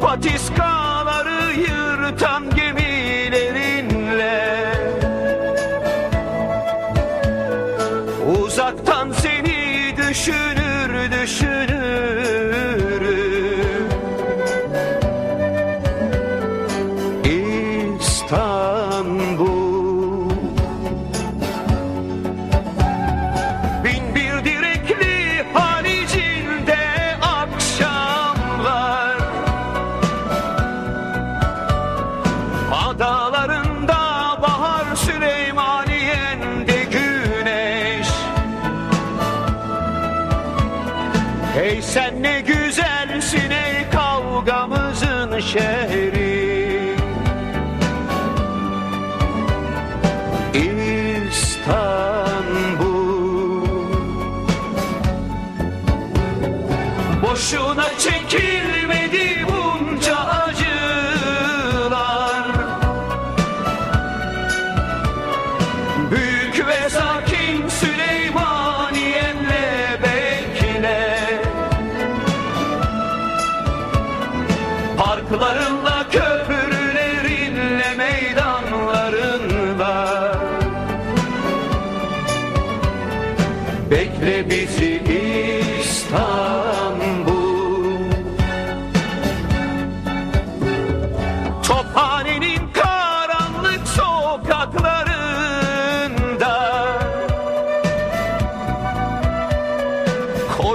patiskaları yırtan gemilerinle. Uzaktan seni düşünür düşünürüm Süleymaniye'nde güneş. Hey sen ne güzelsin ey kavgamızın şehri. İstanbul. Boşuna çekilmedi ve sakin Süleymaniye'nle bekle köprülerinle meydanlarınla Bekle bizi İstanbul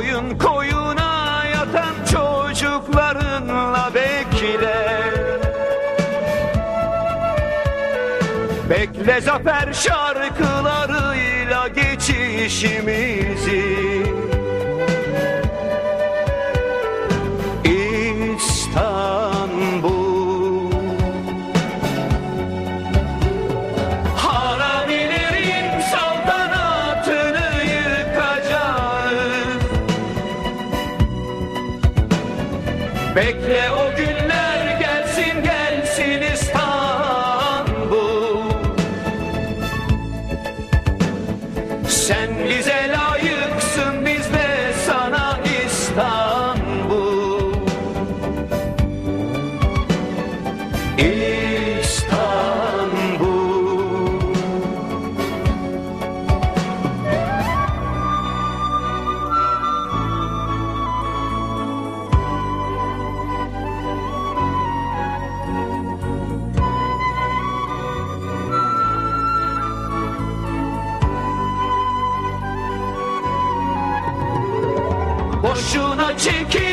Koyun koyuna yatan çocuklarınla bekle Bekle zafer şarkılarıyla geçişimizi Bekle o günler gelsin gelsin İstanbul. Sen bize layıksın biz de sana İstanbul. İstanbul boşuna çekil.